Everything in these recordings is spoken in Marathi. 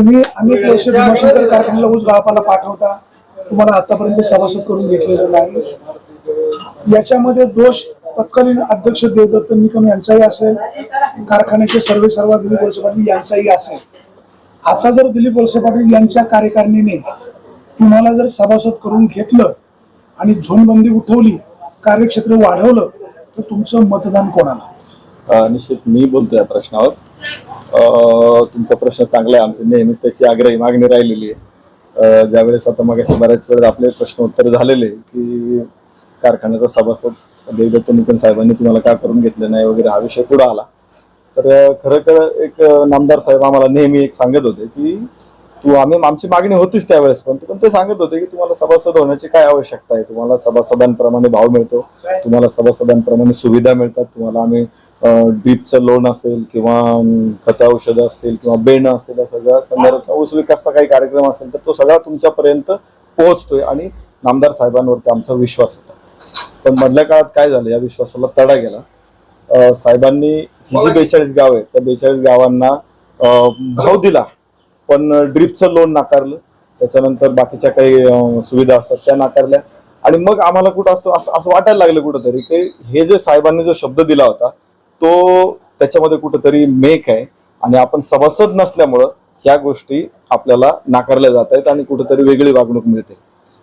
तुम्ही अनेक वर्ष भीमाशंकर कारखान्याला ऊस गाळपाला पाठवता. तुम्हाला आतापर्यंत सभासद करून घेतलेलं नाही. याच्यामध्ये दोष तत्कालीन अध्यक्ष देवदत्त निकम यांचाही असेल. कारखान्याचे सर्वे सर्व दिलीप वळसे पाटील यांचाही असेल. आता जर दिलीप वळसे पाटील यांच्या कार्यकारिणीने तुम्हाला जर सभासद करून घेतलं आणि झोनबंदी उठवली कार्यक्षेत्र वाढवलं तर तुमचं मतदान कोणाला? निश्चित मी बोलतोय या प्रश्नावर. तुमचा प्रश्न चांगला आहे. आमची नेहमीच त्याची आग्रही मागणी राहिलेली आहे. ज्यावेळेस आता मागे बऱ्याच वेळेस आपले प्रश्न उत्तर झालेले की कारखान्याचा सभासद देवदत्त निकम साहेबांनी तुम्हाला का करून घेतलं नाही वगैरे हा विषय पुढे आला. तर खरं खरं एक नामदार साहेब आम्हाला नेहमी एक सांगत होते की तू आम्ही आमची मागणी होतीच त्यावेळेस पण पण ते सांगत होते की तुम्हाला सभासद होण्याची काय आवश्यकता आहे? तुम्हाला सभासदांप्रमाणे भाव मिळतो तुम्हाला सभासदांप्रमाणे सुविधा मिळतात तुम्हाला आम्ही ड्रीपचं लोन असेल किंवा खतं औषधं असतील किंवा बेणं असेल या सगळ्या संदर्भात ऊस विकासचा काही कार्यक्रम असेल तर तो सगळा तुमच्यापर्यंत पोहोचतोय आणि नामदार साहेबांवरती आमचा विश्वास होता. पण मधल्या काळात काय झालं या विश्वासाला तडा गेला. साहेबांनी ही जी बेचाळीस गाव आहेत त्या बेचाळीस गावांना भाव दिला पण ड्रीपचं लोन नाकारलं. त्याच्यानंतर बाकीच्या काही सुविधा असतात त्या नाकारल्या. आणि मग आम्हाला कुठं असं असं वाटायला लागलं कुठंतरी की हे जे साहेबांनी जो शब्द दिला होता तो त्याच्यामध्ये कुठंतरी मेक आहे. आणि आपण सभासद नसल्यामुळं ह्या गोष्टी आपल्याला नाकारल्या जात आहेत आणि कुठंतरी वेगळी वागणूक मिळते.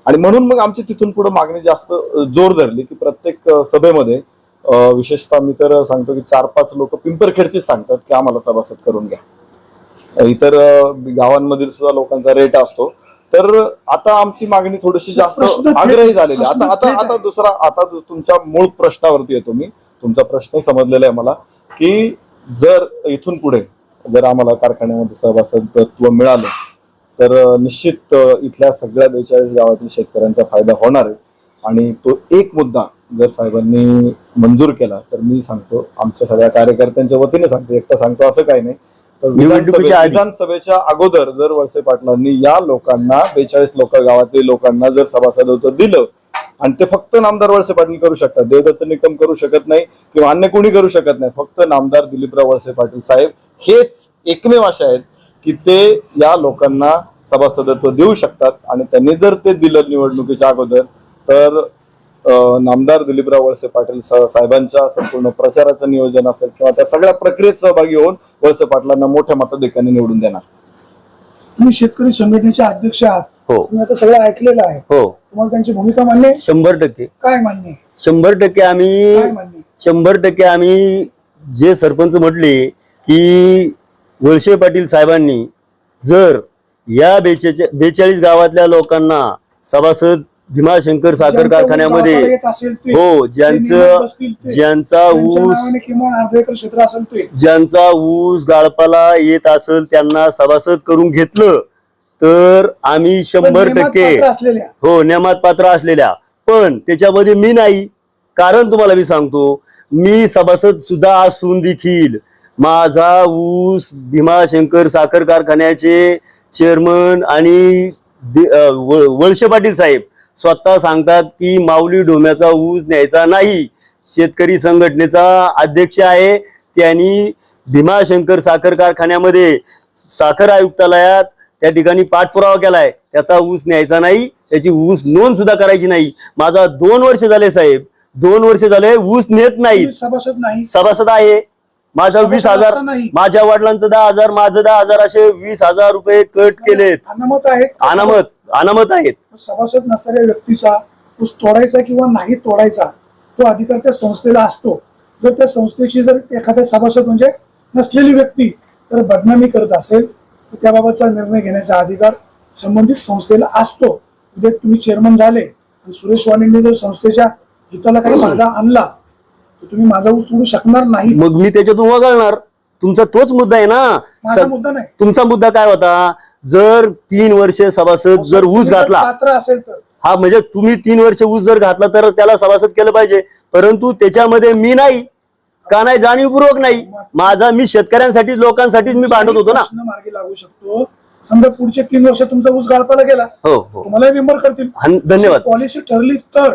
आणि म्हणून मग आमची तिथून पुढे मागणी जास्त जोर धरली की प्रत्येक सभेमध्ये विशेषतः मी तर सांगतो की चार पाच लोक पिंपरखेडचीच सांगतात की आम्हाला सभासद करून घ्या. इतर गावांमधील सुद्धा लोकांचा रेट असतो. तर आता आमची मागणी थोडीशी जास्त आग्रही झालेली आता आता आता. दुसरा आता तुमच्या मूळ प्रश्नावरती येतो मी. तुमचा प्रश्नही समजलेला आहे मला की जर इथून पुढे जर आम्हाला कारखान्यामध्ये सभासदत्व मिळालं तर निश्चित इथल्या सगळ्या बेचाळीस गावातील शेतकऱ्यांचा फायदा होणार आहे आणि तो एक मुद्दा जर साहेबांनी मंजूर केला तर मी सांगतो आमच्या सगळ्या कार्यकर्त्यांच्या वतीने सांगतो एकटा सांगतो असं काही नाही तर. विधानसभेच्या अगोदर जर वळसे पाटलांनी या लोकांना बेचाळीस लोक गावातील लोकांना जर सभासदत्व दिलं आणि ते फक्त नामदार वळसे पाटील करू शकतात. देवदत्त निकम करू शकत नाही किंवा अन्य कोणी करू शकत नाही. फक्त नामदार दिलीपराव वळसे पाटील साहेब. हेच एकमेव असे आहेत की ते या लोकांना सभासदत्व देऊ शकतात आणि त्यांनी जर ते दिलं निवडणुकीच्या अगोदर तर नामदार दिलीपराव वळसे पाटील साहेबांच्या संपूर्ण प्रचाराचं नियोजन असेल किंवा त्या सगळ्या प्रक्रियेत सहभागी होऊन वळसे पाटलांना मोठ्या मताधिक्याने निवडून देणार. तुम्ही शेतकरी संघटनेचे अध्यक्ष आहात. हो. तुम्ही आता सगळं ऐकलेलं आहे. हो. तुम्हाला त्यांची भूमिका मान्य आहे? शंभर टक्के काय मान्य आहे? शंभर टक्के आम्ही काय मान्य आहे? शंभर टक्के आम्ही जे सरपंच म्हटले की वळसे पाटील साहेबांनी जर या बेचाळीस बेचाळीस गावातल्या लोकांना सभासद भीमाशंकर साखर ज्यांचं ऊस कारखान्यामध्ये गावाला येत असेल ते, हो जे नियमात ज्यांचं बसतील ते, ज्यांचा त्यांच्या ऊस नावाने किमान अर्धा एकर क्षेत्र असेल ते ज्यांचा ऊस गाळपाला येत असेल त्यांना सभासद करून घेतलं तर आम्ही शंभर टक्के हो नियमात पात्र असलेल्या. पण त्याच्यामध्ये मी नाही. कारण तुम्हाला मी सांगतो मी सभासद सुद्धा असून देखील माझा ऊस भीमाशंकर साखर कारखान्याचे चेअरमन आणि दे- अ, व- वळसे पाटील साहेब स्वतः सांगतात की माऊली डोम्याचा ऊस न्यायचा नाही. शेतकरी संघटनेचा अध्यक्ष आहे. त्यांनी भीमाशंकर साखर कारखान्यामध्ये साखर आयुक्तालयात त्या ठिकाणी पाठपुरावा केलाय. त्याचा ऊस न्यायचा नाही त्याची ऊस नोंद सुद्धा करायची नाही. माझा दोन वर्ष झाले साहेब दोन वर्ष झाले ऊस नेत नाही. सभासद नाही. सभासद आहे. माझा वीस हजार. माझ्या वडिलांचं दहा हजार माझं दहा हजार असे वीस हजार रुपये कट केलेत. अनामत आहेत अनामत अनामत आहेत. सभासद नसणाऱ्या व्यक्तीचा ऊस तोडायचा किंवा नाही तोडायचा तो अधिकार त्या संस्थेला असतो. जर त्या संस्थेची जर एखाद्या सभासद म्हणजे नसलेली व्यक्ती जर बदनामी करत असेल. तर त्याबाबतचा निर्णय घेण्याचा अधिकार संबंधित संस्थेला असतो. उद्या तुम्ही चेअरमन झाले आणि सुरेश वाणींनी जर संस्थेच्या हिताला काही बाधा आणला तर तुम्ही माझा ऊस तोडू शकणार नाही. मग मी त्याच्यातून वगळणार. तुमचा तोच मुद्दा आहे ना? माझा मुद्दा नाही. तुमचा मुद्दा काय होता? जर तीन वर्ष सभासद जर ऊस तुम्ही घातला पात्र असेल तर. हा म्हणजे तुम्ही तीन वर्ष ऊस जर घातला तर त्याला सभासद केलं पाहिजे. परंतु त्याच्यामध्ये मी नाही. का नाही जाणीवपूर्वक नाही. माझा मी शेतकऱ्यांसाठी लोकांसाठीच मी भांडत होतो ना. प्रश्न मार्गी लागू शकतो. समजा पुढचे तीन वर्ष तुमचा ऊस गाळपाला गेला. हो हो. तुम्हाला मेंबर करतील. धन्यवाद. पॉलिसी ठरली तर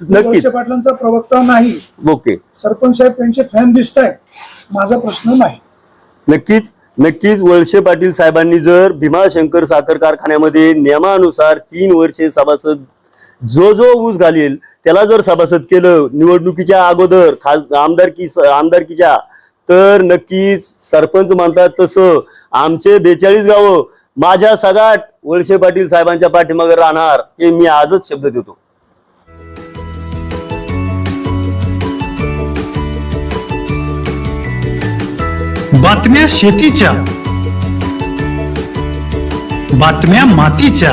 नक्कीच. वळसे पाटलांचा प्रवक्ता नाही. ओके. सरपंच साहेब त्यांचे फॅन दिसत माझा प्रश्न नाही. नक्कीच नक्कीच वळसे पाटील साहेबांनी जर भीमाशंकर साखर कारखान्यामध्ये नियमानुसार तीन वर्षे सभासद जो जो ऊस घालील त्याला जर सभासद केलं निवडणुकीच्या अगोदर खास आमदारकी आमदारकीच्या तर नक्कीच सरपंच म्हणतात तसं आमचे बेचाळीस गावं माझ्या सगाट वळसे पाटील साहेबांच्या पाठीमागे राहणार हे मी आजच शब्द देतो. बातम्या शेतीच्या बातम्या मातीच्या